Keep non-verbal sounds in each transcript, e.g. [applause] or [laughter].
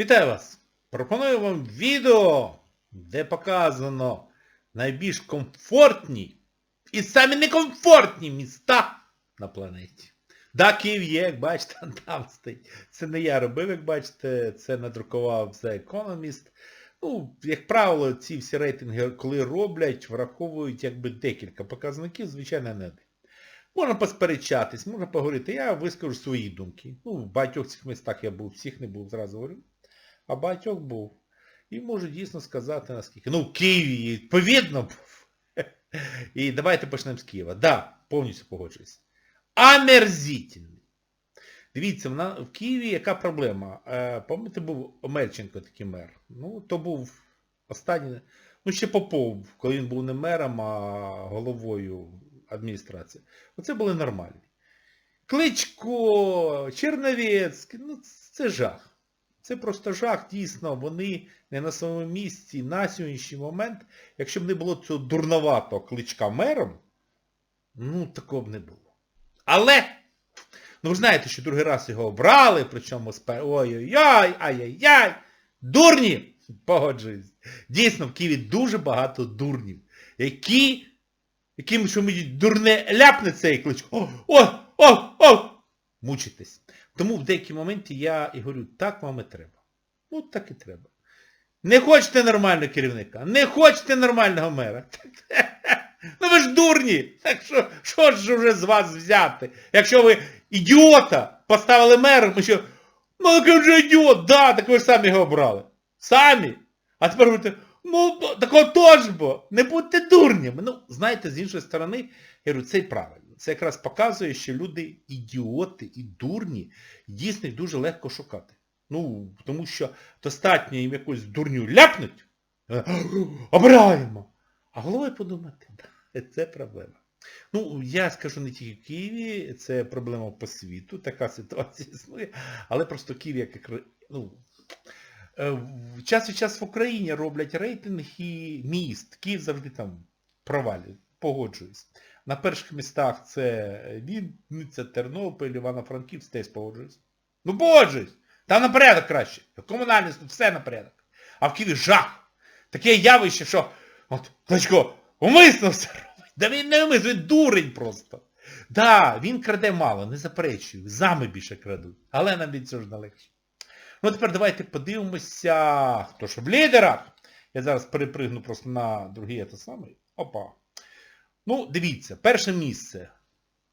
Вітаю вас! Пропоную вам відео, де показано найбільш комфортні і самі некомфортні міста на планеті. Да, Київ є, як бачите, [laughs] там стоїть. Це не я робив, як бачите, це надрукував The Economist. Ну, як правило, ці всі рейтинги, коли роблять, враховують якби декілька показників, звичайно, не один. Можна посперечатись, можна поговорити. Я вискажу свої думки. Ну, в багатьох цих містах я був, всіх не був, зразу говорю. А багатьох був. І можу дійсно сказати, наскільки. Ну, в Києві, відповідно, був. [laughs] І давайте почнемо з Києва. Да, повністю погоджуюсь. Омерзительний. Дивіться, в Києві яка проблема? Е, пам'ятаєте, був Омельченко такий мер. Ну, то був останній, ну ще Попов, коли він був не мером, а головою адміністрації. Оце були нормальні. Кличко, Черновецький, ну це жах. Це просто жах, дійсно, вони не на своєму місці на сьогоднішній момент, якщо б не було цього дурноватого кличка мером, ну такого б не було. Але, ну ви знаєте, що другий раз його обрали, причому з ой-ой-ой, ай-яй-яй, дурні, погоджуюсь. Дійсно, в Києві дуже багато дурнів, які, яким що мені дурне ляпне цей кличко, о, о, о, о, мучитесь. Тому в деякі моменти я і говорю, так вам і треба. Ну так і треба. Не хочете нормального керівника, не хочете нормального мера. [laughs] Ну ви ж дурні! Так що, що ж вже з вас взяти? Якщо ви ідіота поставили мером, ми що, ну який вже ідіот, да, так ви ж самі його обрали. Самі. А тепер говорите, ну так отож бо, не будьте дурнями. Ну, знаєте, з іншої сторони, я говорю, це і правильно. Це якраз показує, що люди ідіоти і дурні, дійсно їх дуже легко шукати. Ну, тому що достатньо їм якусь дурню ляпнуть, е, обираємо. А головою подумати, це проблема. Ну, я скажу не тільки в Києві, це проблема по світу, така ситуація існує, але просто Київ як ну, е, час від час в Україні роблять рейтинг і міст. Київ завжди там провалює, погоджуюсь. На перших містах це Вінниця, Тернопіль, Івано-Франківськ, теж погоджуюсь. Ну погоджуюсь! Там на порядок краще. Комунальність, тут все на порядок. А в Києві жах. Таке явище, що от Кличко умисно все робить. Да він не умисно, він дурень просто. Да, він краде мало, не заперечую. Зами більше крадуть. Але нам від цього ж не легше. Ну тепер давайте подивимося, хто ж в лідерах. Я зараз перепригну просто на другий те саме. Опа. Ну, дивіться, перше місце.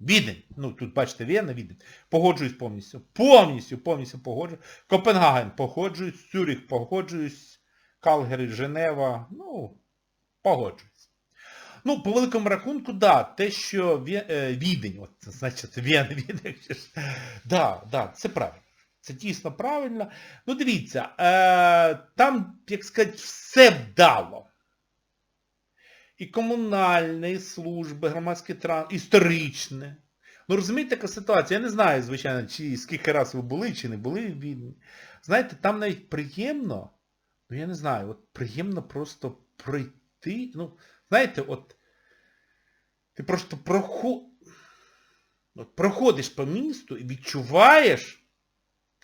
Відень. Ну, тут бачите, Вена, Відень. Погоджуюсь повністю. Повністю, повністю погоджуюсь. Копенгаген погоджуюсь, Цюрих погоджуюсь, Калгері, Женева. Ну, погоджуюсь. Ну, по великому рахунку, да, те, що е, Відень, от, значить, Вена, Відень, да, да, це правильно. Це дійсно правильно. Ну, дивіться, е, там, як сказати, все вдало і комунальне, і служби, громадський транспорт, історичне. Ну розумієте, яка ситуація? Я не знаю, звичайно, чи скільки раз ви були, чи не були в Відні. Знаєте, там навіть приємно, ну я не знаю, от приємно просто пройти. Ну, знаєте, от ти просто проход... от проходиш по місту і відчуваєш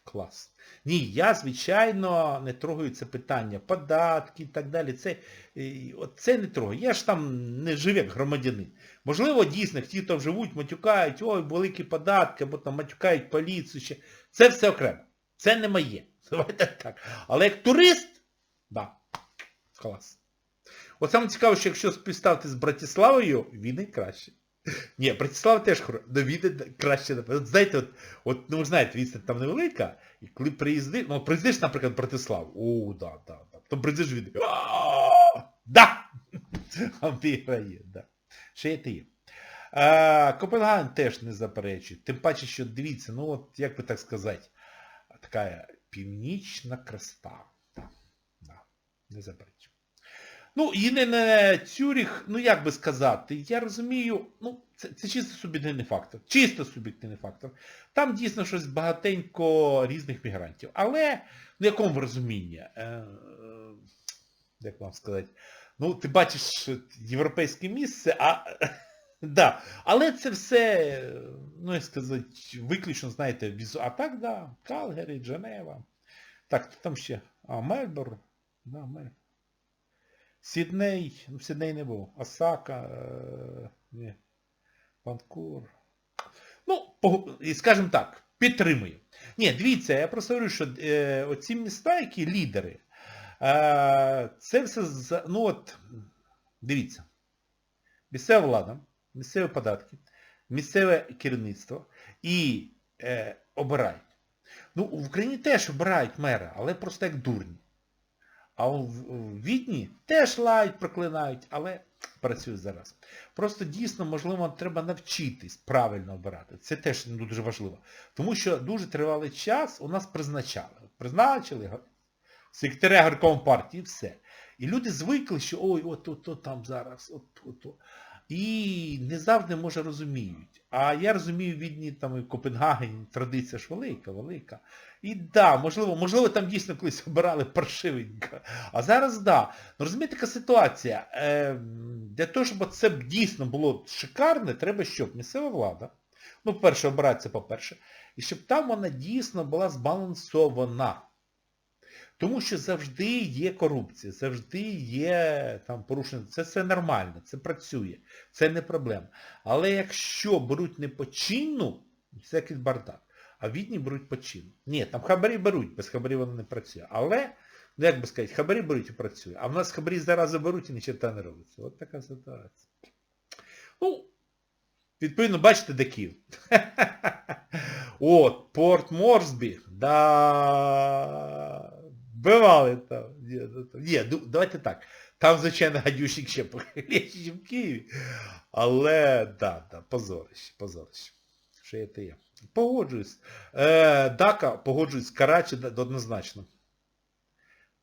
клас. Ні, я, звичайно, не трогаю це питання, податки і так далі. Це, е, це не трогаю. Я ж там не жив як громадянин. Можливо, дійсно, ті, хто живуть, матюкають, ой, великі податки, або там матюкають поліцію ще. Це все окремо. Це не моє. [laughs] Давайте так. Але як турист, да, клас. От саме цікаво, що якщо співставити з Братиславою, Відень краще. Ні, Братислава теж але Відень краще. От знаєте, от, от, ну знаєте, відстань там невелика, і коли приїздиш, ну приїздиш, наприклад, в Братиславу, о, да, да, да. То приїздиш в Відень, «А, да! А виграє, да. Ще є те є. А, Копенгаген теж не заперечує. Тим паче, що дивіться, ну от, як би так сказати, така північна красота. Да, да, не заперечую. Ну, єдине Цюріх, ну як би сказати, я розумію, ну, це, це чисто суб'єктивний фактор. Чисто суб'єктивний фактор. Там дійсно щось багатенько різних мігрантів. Але, ну якому розумінні? Е, е, як вам сказати? Ну, ти бачиш європейське місце, а... [laughs] да. Але це все, ну як сказати, виключно, знаєте, візу. А так, да, Калгері, Дженева. Так, там ще. А, Мельбурн. Да, Мельбурн. Сідней, ну Сідней не був. Осака, е, ні. Ванкувер. Ну, скажімо так, підтримую. Ні, дивіться, я просто говорю, що е, оці міста, які лідери, е, це все, за- ну от, дивіться, місцева влада, місцеві податки, місцеве керівництво і е, обирають. Ну, в Україні теж обирають мера, але просто як дурні. А у Відні теж лають, проклинають, але працюють зараз. Просто дійсно, можливо, треба навчитись правильно обирати. Це теж ну, дуже важливо. Тому що дуже тривалий час у нас призначали. Призначили секретаря горком партії все. І люди звикли, що ой, от, от, от там зараз, от, от, от. І не завжди, може, розуміють. А я розумію, відні там і в Копенгагені традиція ж велика, велика. І да, можливо, можливо, там дійсно колись обирали паршивенько. А зараз да. Ну розумієте, така ситуація. Е, для того, щоб це дійсно було шикарне, треба щоб місцева влада, ну, перше, обирається, по-перше, і щоб там вона дійсно була збалансована. Тому що завжди є корупція, завжди є там порушення. Це все нормально, це працює, це не проблема. Але якщо беруть не по чину, це якийсь бардак. А відні беруть по чину. Ні, там хабарі беруть, без хабарів воно не працює. Але, ну як би сказати, хабарі беруть і працює. А в нас хабарі зараз заберуть і ні черта не робиться. От така ситуація. Ну, відповідно, бачите, де Київ. [laughs] От, Порт Морсбі, да, бивали там. Ні, ну, там- Ні, ну, давайте так. Там, звичайно, гадюшник ще похиліший, ніж в Києві. Але, да, да, позорище, позорище. Що є те є. Погоджуюсь. Е, Дака, погоджуюсь, Карачі однозначно.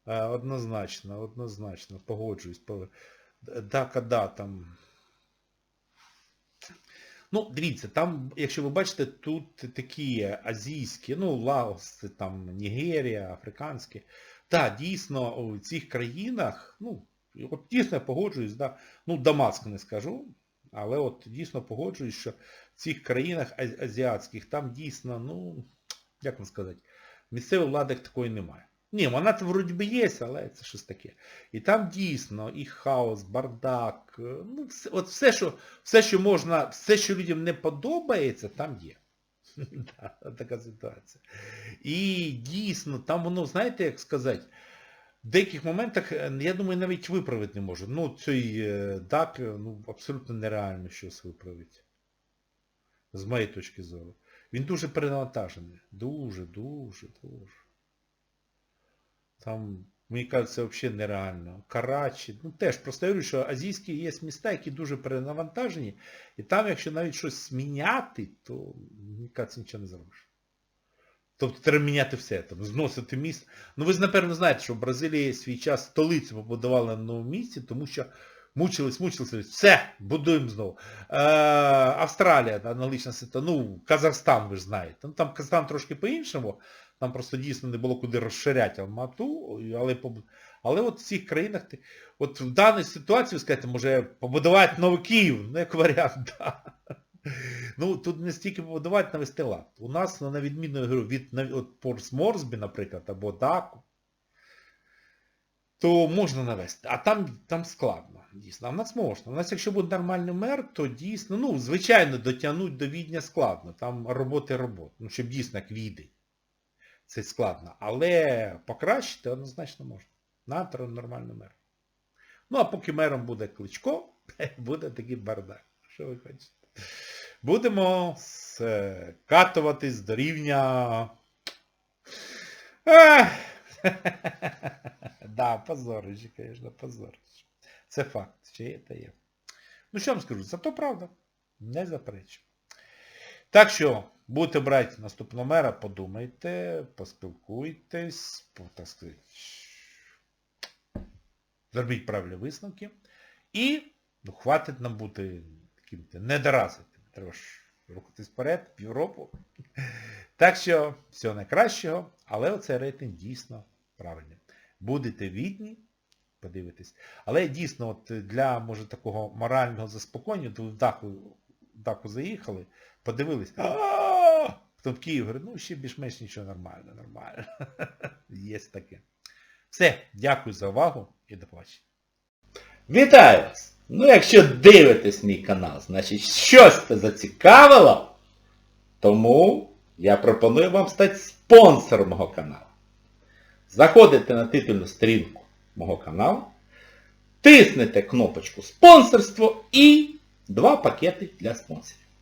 Е, однозначно, однозначно, погоджуюсь. Пог- Дака, да, там. Ну, дивіться, там, якщо ви бачите, тут такі азійські, ну, Лаос, там Нігерія, африканські. Так, дійсно, у цих країнах, ну, от дійсно я погоджуюсь, да, ну, Дамаск не скажу, але от дійсно погоджуюсь, що в цих країнах азіатських там дійсно, ну, як вам сказати, місцевої влади такої немає. Ні, вона то вроді би є, але це щось таке. І там дійсно і хаос, бардак, е, ну, все, от все, що, все, що можна, все, що людям не подобається, там є. [laughs] Така ситуація. І дійсно, там воно, знаєте, як сказати, в деяких моментах, е, я думаю, навіть виправити не може. Ну, цей е, ДАК, ну, абсолютно нереально щось виправити. З моєї точки зору. Він дуже перенавантажений. Дуже, дуже, дуже. Там, мені кажуть, це взагалі нереально. Карачі, ну теж, просто я говорю, що азійські є міста, які дуже перенавантажені, і там, якщо навіть щось зміняти, то, мені кажуть, нічого не зробиш. Тобто треба міняти все, там, зносити міст. Ну ви ж, напевно, знаєте, що в Бразилії свій час столицю побудували на новому місці, тому що мучились, мучились, все, будуємо знову. Е, Австралія, аналогічна ситуація, ну, Казахстан, ви ж знаєте. Ну, там Казахстан трошки по-іншому, там просто дійсно не було куди розширяти Алмату, але, але от в цих країнах, от в даній ситуації, ви скажете, може побудувати новий Київ, ну як варіант, [laughs] да. Ну, тут не стільки побудувати, навести лад. У нас, ну, на відміну говорю, від от Порс Морсбі, наприклад, або Даку, то можна навести. А там, там складно, дійсно. А в нас можна. У нас, якщо буде нормальний мер, то дійсно, ну, звичайно, дотягнути до Відня складно. Там роботи роботи. Ну, щоб дійсно як відень. Це складно. Але покращити однозначно можна. Нам треба нормальний мер. Ну, а поки мером буде Кличко, [laughs] буде такий бардак. Що ви хочете? Будемо скатуватись до рівня... [laughs] Да, позорище, звісно, позорище. Це факт, чи є, та є. Ну що вам скажу, зато правда. Не заперечу. Так що, будете брати наступного мера, подумайте, поспілкуйтесь, так сказати, зробіть правильні висновки. І ну, хватить нам бути таким недоразитим. Треба ж рухатись вперед, в Європу. Так що, всього найкращого, але оцей рейтинг дійсно правильний. Будете відні, подивитесь. Але дійсно, от для, може, такого морального заспокоєння, то в даху, в даху заїхали, подивились. Хто в Київ говорить, ну ще більш-менш нічого нормально, нормально. [laughs] Є таке. Все, дякую за увагу і до побачення. Вітаю вас! Ну якщо дивитесь мій канал, значить щось це зацікавило, тому я пропоную вам стати спонсором мого каналу. Заходите на титульну сторінку мого каналу, тиснете кнопочку спонсорство і два пакети для спонсорів.